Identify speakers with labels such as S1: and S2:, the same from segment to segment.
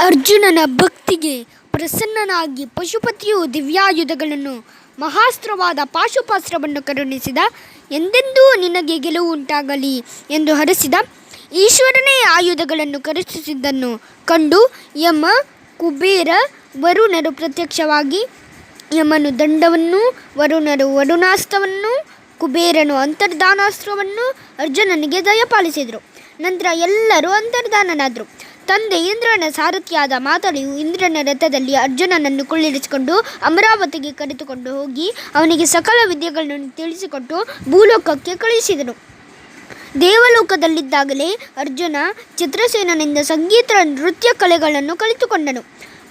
S1: ಅರ್ಜುನನ ಭಕ್ತಿಗೆ ಪ್ರಸನ್ನನಾಗಿ ಪಶುಪತಿಯು ದಿವ್ಯಾಯುಧಗಳನ್ನು, ಮಹಾಸ್ತ್ರವಾದ ಪಾಶುಪಾಸ್ತ್ರವನ್ನು ಕರುಣಿಸಿದ, ಎಂದೆಂದೂ ನಿನಗೆ ಗೆಲುವು ಉಂಟಾಗಲಿ ಎಂದು ಹರಸಿದ ಈಶ್ವರನೇ ಆಯುಧಗಳನ್ನು ಕರುಣಿಸಿದ್ದನ್ನು ಕಂಡು ಯಮ, ಕುಬೇರ, ವರುಣರು ಪ್ರತ್ಯಕ್ಷವಾಗಿ ಯಮನು ದಂಡವನ್ನು, ವರುಣರು ವರುಣಾಸ್ತ್ರವನ್ನು, ಕುಬೇರನು ಅಂತರ್ಧಾನಾಸ್ತ್ರವನ್ನು ಅರ್ಜುನನಿಗೆ ದಯಪಾಲಿಸಿದರು. ನಂತರ ಎಲ್ಲರೂ ಅಂತರ್ಧಾನನಾದರು. ತಂದೆ ಇಂದ್ರನ ಸಾರಥಿಯಾದ ಮಾತಳಿಯು ಇಂದ್ರನ ರಥದಲ್ಲಿ ಅರ್ಜುನನನ್ನು ಕುಳ್ಳಿರಿಸಿಕೊಂಡು ಅಮರಾವತಿಗೆ ಕರೆದುಕೊಂಡು ಹೋಗಿ ಅವನಿಗೆ ಸಕಲ ವಿದ್ಯೆಗಳನ್ನು ತಿಳಿಸಿಕೊಟ್ಟು ಭೂಲೋಕಕ್ಕೆ ಕಳುಹಿಸಿದನು. ದೇವಲೋಕದಲ್ಲಿದ್ದಾಗಲೇ ಅರ್ಜುನ ಚಿತ್ರಸೇನನಿಂದ ಸಂಗೀತ, ನೃತ್ಯ ಕಲೆಗಳನ್ನು ಕಲಿತುಕೊಂಡನು.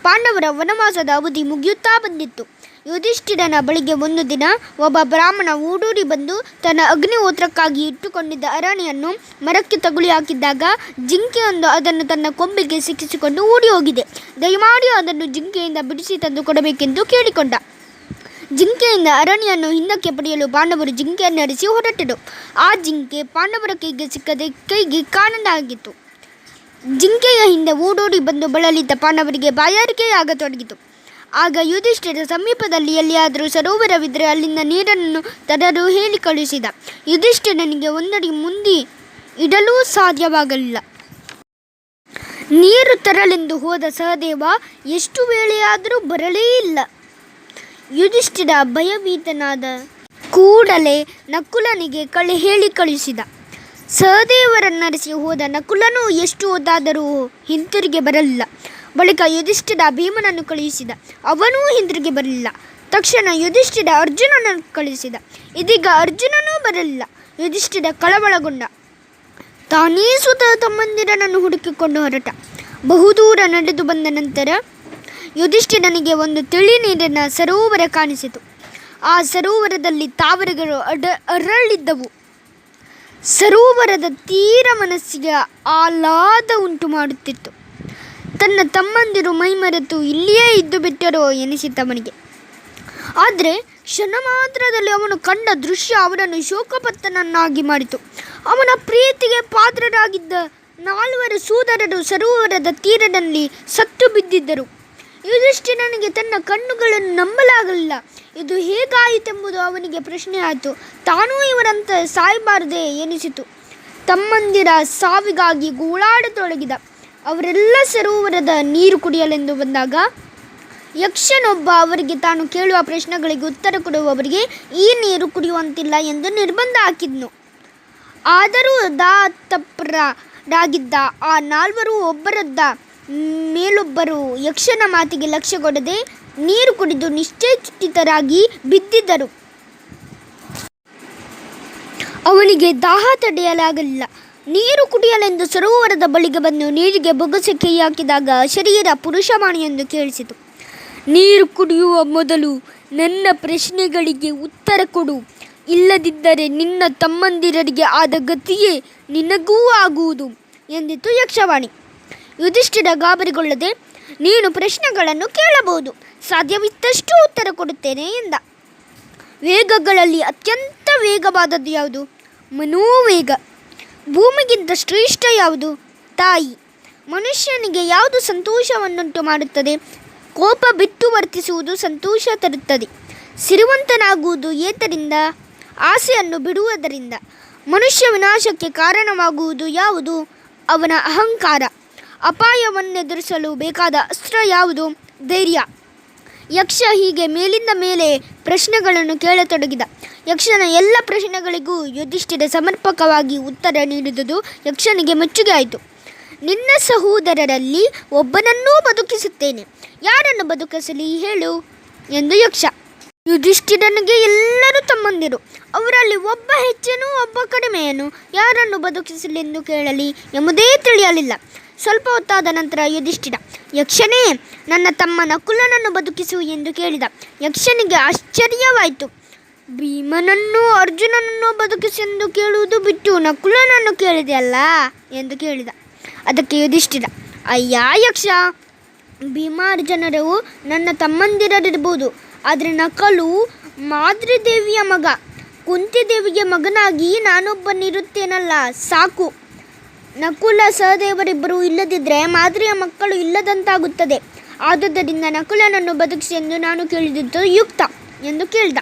S1: ಪಾಂಡವರ ವನವಾಸದ ಅವಧಿ ಮುಗಿಯುತ್ತಾ ಬಂದಿತ್ತು. ಯುಧಿಷ್ಠಿರನ ಬಳಿಗೆ ಒಂದು ದಿನ ಒಬ್ಬ ಬ್ರಾಹ್ಮಣ ಊಡೂರಿ ಬಂದು ತನ್ನ ಅಗ್ನಿಹೋತ್ರಕ್ಕಾಗಿ ಇಟ್ಟುಕೊಂಡಿದ್ದ ಅರಣಿಯನ್ನು ಮರಕ್ಕೆ ತಗುಲಿ ಹಾಕಿದ್ದಾಗ ಜಿಂಕೆಯೊಂದು ಅದನ್ನು ತನ್ನ ಕೊಂಬಿಗೆ ಸಿಕ್ಕಿಸಿಕೊಂಡು ಓಡಿ ಹೋಗಿದೆ. ದಯಮಾಡಿ ಅದನ್ನು ಜಿಂಕೆಯಿಂದ ಬಿಡಿಸಿ ತಂದು ಕೊಡಬೇಕೆಂದು ಕೇಳಿಕೊಂಡ. ಜಿಂಕೆಯಿಂದ ಅರಣ್ಯನ್ನು ಹಿಂದಕ್ಕೆ ಪಡೆಯಲು ಪಾಂಡವರು ಜಿಂಕೆಯನ್ನು ನಡೆಸಿ ಹೊರಟರು. ಆ ಜಿಂಕೆ ಪಾಂಡವರ ಕೈಗೆ ಸಿಕ್ಕದೆ ಕೈಗೆ ಕಾಣದಾಗಿತ್ತು ಜಿಂಕೆಯ ಹಿಂದೆ ಓಡೋಡಿ ಬಂದು ಬಳಲಿದ್ದ ಪಾಂಡವರಿಗೆ ಬಾಯಾರಿಕೆಯಾಗತೊಡಗಿತು. ಆಗ ಯುಧಿಷ್ಠಿರ ಸಮೀಪದಲ್ಲಿ ಎಲ್ಲಿಯಾದರೂ ಸರೋವರವಿದ್ದರೆ ಅಲ್ಲಿಂದ ನೀರನ್ನು ತರಲು ಹೇಳಿ ಕಳುಹಿಸಿದ. ಯುಧಿಷ್ಠಿರನಿಗೆ ಒಂದಡಿ ಮುಂದೆ ಇಡಲೂ ಸಾಧ್ಯವಾಗಲಿಲ್ಲ. ನೀರು ತರಲೆಂದು ಹೋದ ಸಹದೇವ ಎಷ್ಟು ವೇಳೆಯಾದರೂ ಬರಲೇ ಇಲ್ಲ. ಯುಧಿಷ್ಠಿರ ಭಯಭೀತನಾದ ಕೂಡಲೇ ನಕುಲನಿಗೆ ಕಳಿ ಹೇಳಿ ಕಳುಹಿಸಿದ. ಸಹದೇವರನ್ನರಿಸಿ ಹೋದ ನಕುಲನು ಎಷ್ಟು ಹೊತ್ತಾದರೂ ಹಿಂತಿರುಗಿ ಬರಲಿಲ್ಲ. ಬಳಿಕ ಯುಧಿಷ್ಠಿರ ಭೀಮನನ್ನು ಕಳುಹಿಸಿದ. ಅವನೂ ಹಿಂದಿರುಗಿ ಬರಲಿಲ್ಲ. ತಕ್ಷಣ ಯುಧಿಷ್ಠಿರ ಅರ್ಜುನನನ್ನು ಕಳುಹಿಸಿದ. ಇದೀಗ ಅರ್ಜುನನೂ ಬರಲಿಲ್ಲ. ಯುಧಿಷ್ಠಿರ ಕಳವಳಗೊಂಡ. ತಾನೇ ಸ್ವತಃ ತಮ್ಮಂದಿರನನ್ನು ಹುಡುಕಿಕೊಂಡು ಹೊರಟ. ಬಹುದೂರ ನಡೆದು ಬಂದ ನಂತರ ಯುಧಿಷ್ಠಿರನಿಗೆ ಒಂದು ತಿಳಿ ನೀರಿನ ಸರೋವರ ಕಾಣಿಸಿತು. ಆ ಸರೋವರದಲ್ಲಿ ತಾವರೆಗಳು ಅಡ, ಅರಳಿದ್ದವು. ಸರೋವರದ ತೀರ ಮನಸ್ಸಿಗೆ ಆಹ್ಲಾದ ಉಂಟು ಮಾಡುತ್ತಿತ್ತು ತನ್ನ ತಮ್ಮಂದಿರು ಮೈಮರೆತು ಇಲ್ಲಿಯೇ ಇದ್ದು ಬಿಟ್ಟರೋ ಎನಿಸಿತವನಿಗೆ ಆದರೆ ಕ್ಷಣ ಮಾತ್ರದಲ್ಲಿ ಅವನು ಕಂಡ ದೃಶ್ಯ ಅವನನ್ನು ಶೋಕಪತ್ತನನ್ನಾಗಿ ಮಾಡಿತು. ಅವನ ಪ್ರೀತಿಗೆ ಪಾತ್ರರಾಗಿದ್ದ ನಾಲ್ವರು ಸೋದರರು ಸರೋವರದ ತೀರದಲ್ಲಿ ಸತ್ತು ಬಿದ್ದಿದ್ದರು. ಯುಧಿಷ್ಠಿರನಿಗೆ ತನ್ನ ಕಣ್ಣುಗಳನ್ನು ನಂಬಲಾಗಲಿಲ್ಲ. ಇದು ಹೇಗಾಯಿತೆಂಬುದು ಅವನಿಗೆ ಪ್ರಶ್ನೆ ಆಯಿತು ತಾನೂ ಇವರಂತೆ ಸಾಯಬಾರದೆ ಎನಿಸಿತು. ತಮ್ಮಂದಿರ ಸಾವಿಗಾಗಿ ಗೋಳಾಡತೊಡಗಿದ. ಅವರೆಲ್ಲ ಸರೋವರದ ನೀರು ಕುಡಿಯಲೆಂದು ಬಂದಾಗ ಯಕ್ಷನೊಬ್ಬ ಅವರಿಗೆ ತಾನು ಕೇಳುವ ಪ್ರಶ್ನೆಗಳಿಗೆ ಉತ್ತರ ಕೊಡುವವರಿಗೆ ಈ ನೀರು ಕುಡಿಯುವಂತಿಲ್ಲ ಎಂದು ನಿರ್ಬಂಧ ಹಾಕಿದ್ನು. ಆದರೂ ದಾತಪ್ರರಾಗಿದ್ದ ಆ ನಾಲ್ವರು ಒಬ್ಬರದ್ದ ಮೇಲೊಬ್ಬರು ಯಕ್ಷನ ಮಾತಿಗೆ ಲಕ್ಷ್ಯ ಕೊಡದೆ ನೀರು ಕುಡಿದು ನಿಶ್ಚೇಚಿತರಾಗಿ ಬಿದ್ದಿದ್ದರು. ಅವನಿಗೆ ದಾಹ ತಡೆಯಲಾಗಲಿಲ್ಲ. ನೀರು ಕುಡಿಯಲೆಂದು ಸರೋವರದ ಬಳಿಗೆ ಬಂದು ನೀರಿಗೆ ಬೊಗಸೆ ಕೈ ಹಾಕಿದಾಗ ಶರೀರ ಪುರುಷಮಾಣಿಯೆಂದು ಕೇಳಿಸಿತು. ನೀರು ಕುಡಿಯುವ ಮೊದಲು ನನ್ನ ಪ್ರಶ್ನೆಗಳಿಗೆ ಉತ್ತರ ಕೊಡು. ಇಲ್ಲದಿದ್ದರೆ ನಿನ್ನ ತಮ್ಮಂದಿರರಿಗೆ ಆದ ಗತಿಯೇ ನಿನಗೂ ಆಗುವುದು ಎಂದಿತು ಯಕ್ಷವಾಣಿ. ಯುಧಿಷ್ಠಿರ ಗಾಬರಿಗೊಳ್ಳದೆ ನೀನು ಪ್ರಶ್ನೆಗಳನ್ನು ಕೇಳಬಹುದು. ಸಾಧ್ಯವಿದ್ದಷ್ಟು ಉತ್ತರ ಕೊಡುತ್ತೇನೆ ಎಂದ. ವೇಗಗಳಲ್ಲಿ ಅತ್ಯಂತ ವೇಗವಾದದ್ದು ಯಾವುದು? ಮನೋವೇಗ. ಭೂಮಿಗಿಂತ ಶ್ರೇಷ್ಠ ಯಾವುದು? ತಾಯಿ. ಮನುಷ್ಯನಿಗೆ ಯಾವುದು ಸಂತೋಷವನ್ನುಂಟು ಮಾಡುತ್ತದೆ? ಕೋಪ ಬಿಟ್ಟು ವರ್ತಿಸುವುದು ಸಂತೋಷ ತರುತ್ತದೆ. ಸಿರಿವಂತನಾಗುವುದು ಏತರಿಂದ? ಆಸೆಯನ್ನು ಬಿಡುವುದರಿಂದ. ಮನುಷ್ಯ ವಿನಾಶಕ್ಕೆ ಕಾರಣವಾಗುವುದು ಯಾವುದು? ಅವನ ಅಹಂಕಾರ. ಅಪಾಯವನ್ನೆದುರಿಸಲು ಬೇಕಾದ ಅಸ್ತ್ರ ಯಾವುದು? ಧೈರ್ಯ. ಯಕ್ಷ ಹೀಗೆ ಮೇಲಿಂದ ಮೇಲೆ ಪ್ರಶ್ನೆಗಳನ್ನು ಕೇಳತೊಡಗಿದ. ಯಕ್ಷನ ಎಲ್ಲ ಪ್ರಶ್ನೆಗಳಿಗೂ ಯುಧಿಷ್ಠಿರ ಸಮರ್ಪಕವಾಗಿ ಉತ್ತರ ನೀಡಿದುದು ಯಕ್ಷನಿಗೆ ಮೆಚ್ಚುಗೆ ಆಯಿತು. ನಿನ್ನ ಸಹೋದರರಲ್ಲಿ ಒಬ್ಬನನ್ನೂ ಬದುಕಿಸುತ್ತೇನೆ. ಯಾರನ್ನು ಬದುಕಿಸಲಿ ಹೇಳು ಎಂದು ಯಕ್ಷ. ಯುಧಿಷ್ಠಿರನಿಗೆ ಎಲ್ಲರೂ ತಮ್ಮಂದಿರು. ಅವರಲ್ಲಿ ಒಬ್ಬ ಹೆಚ್ಚೇನು, ಒಬ್ಬ ಕಡಿಮೆಯನು? ಯಾರನ್ನು ಬದುಕಿಸಲಿ ಎಂದು ಕೇಳಲಿ ಎಂಬುದೇ ತಿಳಿಯಲಿಲ್ಲ. ಸ್ವಲ್ಪ ಹೊತ್ತಾದ ನಂತರ ಯುಧಿಷ್ಠಿರ, ಯಕ್ಷನೇ, ನನ್ನ ತಮ್ಮ ನಕುಲನನ್ನು ಬದುಕಿಸು ಎಂದು ಕೇಳಿದ. ಯಕ್ಷನಿಗೆ ಆಶ್ಚರ್ಯವಾಯಿತು. ಭೀಮನನ್ನು ಅರ್ಜುನನನ್ನು ಬದುಕಿಸೆಂದು ಕೇಳುವುದು ಬಿಟ್ಟು ನಕುಲನನ್ನು ಕೇಳಿದೆಯಲ್ಲ ಎಂದು ಕೇಳಿದ. ಅದಕ್ಕೆ ಯುಧಿಷ್ಠಿರ, ಅಯ್ಯ ಯಕ್ಷ, ಭೀಮಾರ್ಜುನರು ನನ್ನ ತಮ್ಮಂದಿರರಿರ್ಬೋದು, ಆದರೆ ನಕಲು ಮಾದ್ರಿದೇವಿಯ ಮಗ, ಕುಂತಿದೇವಿಗೆ ಮಗನಾಗಿ ನಾನೊಬ್ಬನಿರುತ್ತೇನಲ್ಲ, ಸಾಕು. ನಕುಲ ಸಹದೇವರಿಬ್ಬರು ಇಲ್ಲದಿದ್ದರೆ ಮಾದರಿಯ ಮಕ್ಕಳು ಇಲ್ಲದಂತಾಗುತ್ತದೆ. ಆದುದರಿಂದ ನಕುಲನನ್ನು ಬದುಕಿಸಿ ಎಂದು ನಾನು ಕೇಳಿದ್ದು ಯುಕ್ತ ಎಂದು ಕೇಳಿದ.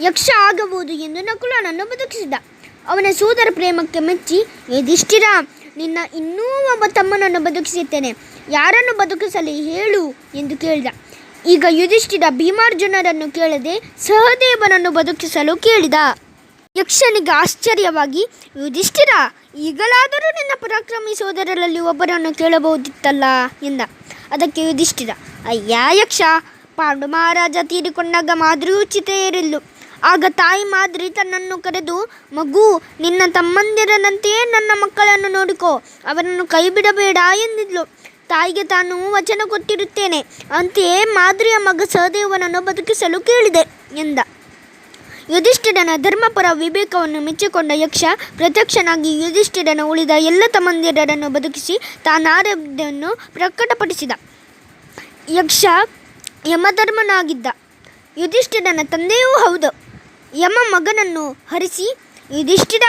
S1: ಯಕ್ಷ ಆಗಬಹುದು ಎಂದು ನಕುಲನನ್ನು ಬದುಕಿಸಿದ. ಅವನ ಸೋದರ ಪ್ರೇಮಕ್ಕೆ ಮೆಚ್ಚಿ ಯುಧಿಷ್ಠಿರ ನಿನ್ನ ಇನ್ನೂ ಒಬ್ಬ ತಮ್ಮನನ್ನು ಬದುಕಿಸುತ್ತೇನೆ ಯಾರನ್ನು ಬದುಕಿಸಲಿ ಹೇಳು ಎಂದು ಕೇಳಿದ. ಈಗ ಯುಧಿಷ್ಠಿರ ಭೀಮಾರ್ಜುನರನ್ನು ಕೇಳದೆ ಸಹದೇವನನ್ನು ಬದುಕಿಸಲು ಕೇಳಿದ. ಯಕ್ಷನಿಗೆ ಆಶ್ಚರ್ಯವಾಗಿ, ಯುಧಿಷ್ಠಿರ, ಈಗಲಾದರೂ ನಿನ್ನ ಪರಾಕ್ರಮಿ ಸೋದರರಲ್ಲಿ ಒಬ್ಬರನ್ನು ಕೇಳಬಹುದಿತ್ತಲ್ಲ ಎಂದ. ಅದಕ್ಕೆ ಯುಧಿಷ್ಠಿರ, ಅಯ್ಯ ಯಕ್ಷ ಪಾಂಡು ಮಹಾರಾಜ ತೀರಿಕೊಂಡಾಗ ಮಾದರೂ ಚಿತೆಯರಿಲ್ಲು ಆಗ ತಾಯಿ ಮಾದ್ರಿ ತನ್ನನ್ನು ಕರೆದು, ಮಗು, ನಿನ್ನ ತಮ್ಮಂದಿರನಂತೆಯೇ ನನ್ನ ಮಕ್ಕಳನ್ನು ನೋಡಿಕೋ, ಅವರನ್ನು ಕೈಬಿಡಬೇಡ ಎಂದಿದ್ಲು. ತಾಯಿಗೆ ತಾನು ವಚನ ಕೊಟ್ಟಿರುತ್ತೇನೆ. ಅಂತೆಯೇ ಮಾದ್ರಿಯ ಮಗ ಸಹದೇವನನ್ನು ಬದುಕಿಸಲು ಕೇಳಿದೆ ಎಂದ. ಯುಧಿಷ್ಠಿರನ ಧರ್ಮಪರ ವಿವೇಕವನ್ನು ಮೆಚ್ಚಿಕೊಂಡ ಯಕ್ಷ, ಪ್ರತ್ಯಕ್ಷನಾಗಿ ಯುಧಿಷ್ಠಿರನ ಉಳಿದ ಎಲ್ಲ ತಮ್ಮಂದಿರರನ್ನು ಬದುಕಿಸಿ ತಾನಾರನ್ನು ಪ್ರಕಟಪಡಿಸಿದ. ಯಕ್ಷ ಯಮಧರ್ಮನಾಗಿದ್ದ. ಯುಧಿಷ್ಠಿರನ ತಂದೆಯೂ ಹೌದು. ಯಮ ಮಗನನ್ನು ಹರಿಸಿ, ಯುಧಿಷ್ಠಿರ,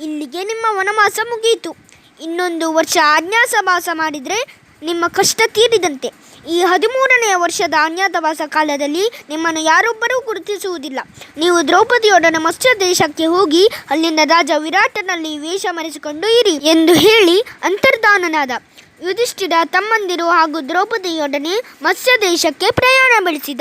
S1: ಇಲ್ಲಿಗೆ ನಿಮ್ಮ ವನವಾಸ ಮುಗಿಯಿತು. ಇನ್ನೊಂದು ವರ್ಷ ಆಜ್ಞಾಸವಾಸ ಮಾಡಿದರೆ ನಿಮ್ಮ ಕಷ್ಟ ತೀರಿದಂತೆ. ಈ ಹದಿಮೂರನೆಯ ವರ್ಷದ ಅನ್ಯಾತವಾಸ ಕಾಲದಲ್ಲಿ ನಿಮ್ಮನ್ನು ಯಾರೊಬ್ಬರೂ ಗುರುತಿಸುವುದಿಲ್ಲ. ನೀವು ದ್ರೌಪದಿಯೊಡನೆ ಮತ್ಸ್ಯ ದೇಶಕ್ಕೆ ಹೋಗಿ, ಅಲ್ಲಿಂದ ರಾಜ ವಿರಾಟನಲ್ಲಿ ವೇಷ ಮರೆಸಿಕೊಂಡು ಇರಿ ಎಂದು ಹೇಳಿ ಅಂತರ್ಧಾನನಾದ ಯುಧಿಷ್ಠಿರ ತಮ್ಮಂದಿರು ಹಾಗೂ ದ್ರೌಪದಿಯೊಡನೆ ಮತ್ಸ್ಯ ದೇಶಕ್ಕೆ ಪ್ರಯಾಣ ಬೆಳೆಸಿದ.